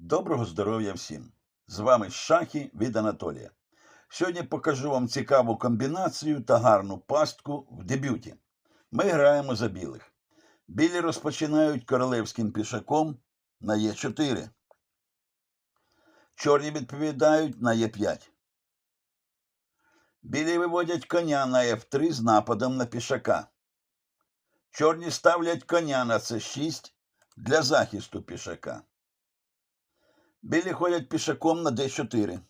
Доброго здоров'я всім! З вами Шахи від Анатолія. Сьогодні покажу вам цікаву комбінацію та гарну пастку в дебюті. Ми граємо за білих. Білі розпочинають королевським пішаком на Е4. Чорні відповідають на Е5. Білі виводять коня на F3 з нападом на пішака. Чорні ставлять коня на С6 для захисту пішака. Білі ходять пішаком на d4.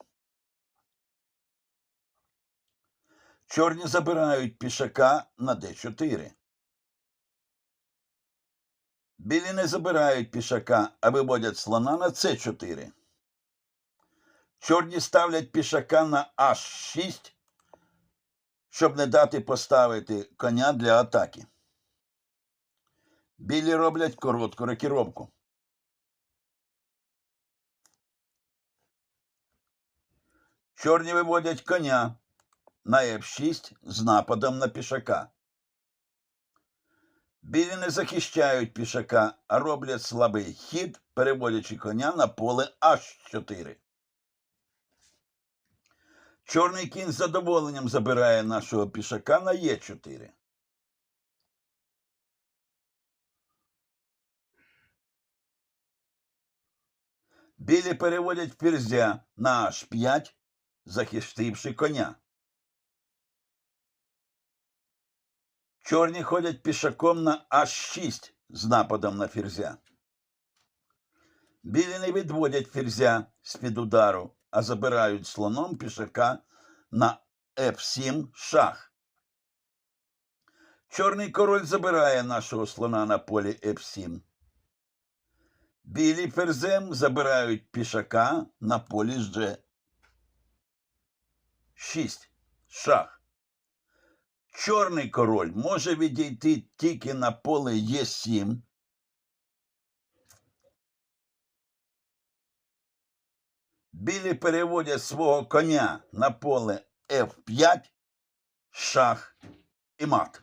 Чорні забирають пішака на d4. Білі не забирають пішака, а виводять слона на c4. Чорні ставлять пішака на h6, щоб не дати поставити коня для атаки. Білі роблять коротку рокіровку. Чорні виводять коня на F6 з нападом на пішака. Білі не захищають пішака, а роблять слабий хід, переводячи коня на поле H4. Чорний кінь з задоволенням забирає нашого пішака на Е4. Білі переводять ферзя на H5, захистивши коня. Чорні ходять пішаком на H6 з нападом на ферзя. Білі не відводять ферзя з-під удару, а забирають слоном пішака на F7 шах. Чорний король забирає нашого слона на полі F7. Білі ферзем забирають пішака на полі G. 6. Шах. Чорний король може відійти тільки на поле Е7. Білі переводять свого коня на поле F5, шах і мат.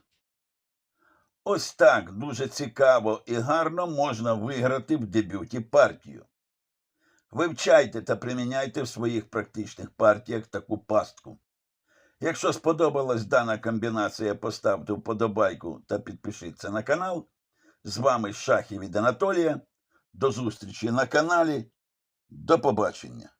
Ось так дуже цікаво і гарно можна виграти в дебюті партію. Вивчайте та приміняйте в своїх практичних партіях таку пастку. Якщо сподобалась дана комбінація, поставте вподобайку та підпишіться на канал. З вами Шахів від Анатолія. До зустрічі на каналі. До побачення!